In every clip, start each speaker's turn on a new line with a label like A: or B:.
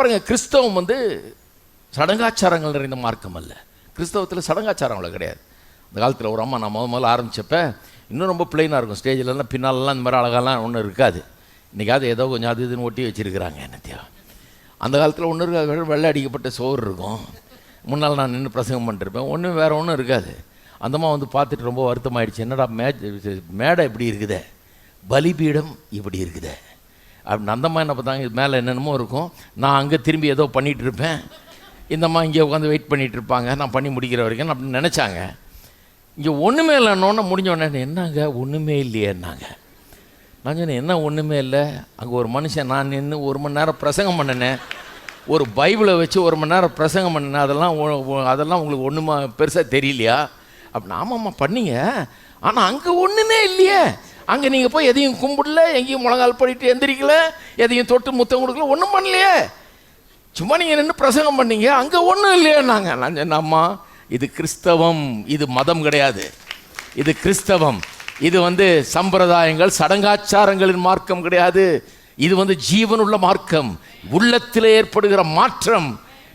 A: பாருங்க கிறிஸ்தவம் வந்து சடங்காச்சாரங்கள் நிறைந்த மார்க்கம் அல்ல. கிறிஸ்தவத்தில் சடங்காச்சாரம் கிடையாது. அந்த காலத்தில் ஒரு அம்மா நான் முத முதல்ல ஆரம்பித்தப்ப இன்னும் ரொம்ப பிளைனாக இருக்கும். ஸ்டேஜிலலாம் பின்னாலெலாம் இந்த மாதிரி அழகாலாம் ஒன்றும் இருக்காது. இன்றைக்காவது ஏதோ கொஞ்சம் அது இதுன்னு ஒட்டி வச்சுருக்கிறாங்க என்னத்தையோ அந்த காலத்தில் ஒன்று இருக்காது. வெள்ளை அடிக்கப்பட்ட சோறு இருக்கும். முன்னால் நான் நின்று பிரசங்கம் பண்ணிருப்பேன். ஒன்றும் வேறு ஒன்றும் இருக்காது. அந்தம்மா வந்து பார்த்துட்டு ரொம்ப வருத்தமாயிடுச்சு. என்னடா மே மேடை இப்படி இருக்குதே. பலிபீடம் இப்படி இருக்குதே. அப்படின்னு அந்தம்மா என்ன பார்த்தாங்க இது மேலே என்னென்னமோ இருக்கும். நான் அங்கே திரும்பி ஏதோ பண்ணிகிட்டு இருப்பேன். இந்தம்மா இங்கே உட்காந்து வெயிட் பண்ணிகிட்டு இருப்பாங்க. நான் பண்ணி முடிக்கிற வரைக்கும் அப்படின்னு நினச்சாங்க. இங்கே ஒன்றுமே இல்லைன்னொன்னே முடிஞ்ச உடனே என்னங்க ஒன்றுமே இல்லையேன்னாங்க. நான் சொன்னேன் என்ன ஒன்றுமே இல்லை. அங்கே ஒரு மனுஷன் நான் நின்று ஒரு மணி நேரம் பிரசங்கம் பண்ணினேன். ஒரு பைபிளை வச்சு ஒரு மணி நேரம் பிரசங்கம் பண்ணினேன். அதெல்லாம் ஒ- அதெல்லாம் உங்களுக்கு ஒன்றுமா பெருசாக தெரியலையா? அப்படின்னு ஆமாம்மா பண்ணீங்க. ஆனால் அங்கே ஒன்றுமே இல்லையே. அங்கே நீங்கள் போய் எதையும் கும்பிடல எங்கேயும் முழங்கால் படிட்டு எந்திரிக்கல எதையும் தொட்டு முத்தம் கொடுக்கல ஒன்றும் பண்ணலையே. சும்மா நீங்கள் நின்று பிரசங்கம் பண்ணீங்க அங்கே ஒன்றும் இல்லையான்னாங்க. நான் சொன்ன அம்மா இது கிறிஸ்தவம் இது மதம் கிடையாது. இது கிறிஸ்தவம். இது வந்து சம்பிரதாயங்கள் சடங்காச்சாரங்களின் மார்க்கம் கிடையாது. இது வந்து ஜீவனுள்ள மார்க்கம். உள்ளத்தில் ஏற்படுகிற மாற்றம்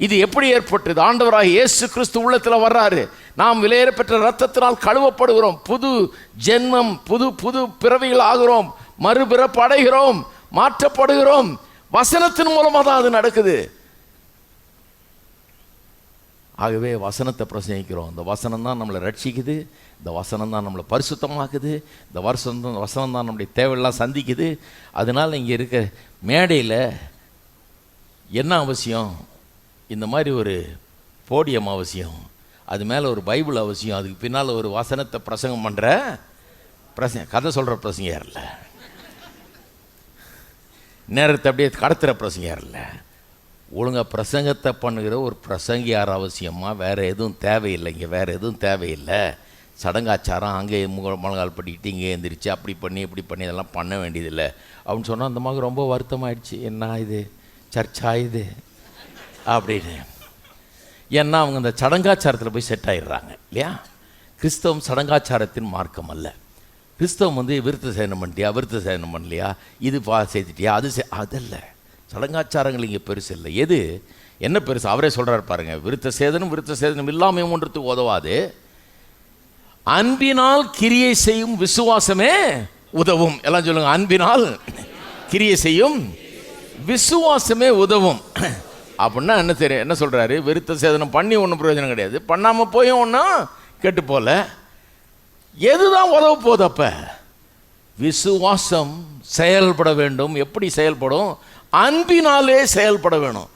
A: இது எப்படி ஏற்பட்டது? ஆண்டவராக இயேசு கிறிஸ்து உள்ளத்தில் வர்றாரு. நாம் விலையேறப்பெற்ற ரத்தத்தினால் கழுவப்படுகிறோம். புது ஜென்மம் புது புது பிறவிகள் ஆகிறோம். மறுபிறப்பு அடைகிறோம். மாற்றப்படுகிறோம். வசனத்தின் மூலமாக தான் அது நடக்குது. ஆகவே வசனத்தை பிரசங்கிக்கிறோம். இந்த வசனம் தான் நம்மளை ரட்சிக்குது. இந்த வசனம் தான் நம்மளை பரிசுத்தமாக்குது. இந்த வருஷம் தான் வசனம் தான் நம்முடைய தேவையெல்லாம் சந்திக்குது. அதனால் இங்கே இருக்க மேடையில் என்ன அவசியம்? இந்த மாதிரி ஒரு போடியம் அவசியம். அது மேலே ஒரு பைபிள் அவசியம். அதுக்கு பின்னால் ஒரு வசனத்தை பிரசங்கம் பண்ணுற பிரசங்க கதை சொல்கிற பிரசங்கர் இல்லை. நேரத்தை அப்படியே கடத்துகிற பிரசங்கர் இல்லை. ஒழுங்காக பிரசங்கத்தை பண்ணுகிற ஒரு பிரசங்கியார் அவசியமாக வேறு எதுவும் தேவையில்லை. இங்கே வேறு எதுவும் தேவையில்லை. சடங்காச்சாரம் அங்கே முக முழங்கால் படிக்கிட்டு இங்கே எந்திரிச்சு அப்படி பண்ணி இப்படி பண்ணி இதெல்லாம் பண்ண வேண்டியதில்லை. அப்படின்னு சொன்னால் அந்த மாதிரி ரொம்ப வருத்தமாயிடுச்சு. என்ன இது? சர்ச்சா இது? அப்படின்னு. ஏன்னா அவங்க அந்த சடங்காச்சாரத்தில் போய் செட் ஆயிடுறாங்க இல்லையா? கிறிஸ்தவம் சடங்காச்சாரத்தின் மார்க்கம் அல்ல. கிறிஸ்தவம் வந்து விருத்த சேதனம் பண்ணிட்டியா? விருத்த சேதனம் பண்ணலையா? இது பா செய்துட்டியா அது செ அதல்ல. சடங்காச்சாரங்கள் இங்கே பெருசு இல்லை. எது? என்ன பெருசு? அவரே சொல்கிறார் பாருங்க விருத்த சேதனம் விருத்த சேதனம் இல்லாமல் ஒன்றுத்துக்கு உதவாது. அன்பினால் கிரியை செய்யும் விசுவாசமே உதவும். எல்லாம் சொல்லுங்க அன்பினால் கிரியை செய்யும் விசுவாசமே உதவும். அப்படின்னா என்ன தெரியும் என்ன சொல்கிறாரு விருத்த சேதனம் பண்ணி ஒன்றும் பிரயோஜனம் கிடையாது. பண்ணாமல் போயும் ஒன்றும் கெட்டு போல. எதுதான் உதவ போகுது அப்ப? விசுவாசம் செயல்பட வேண்டும். எப்படி செயல்படும்? அன்பினாலே செயல்பட வேணும்.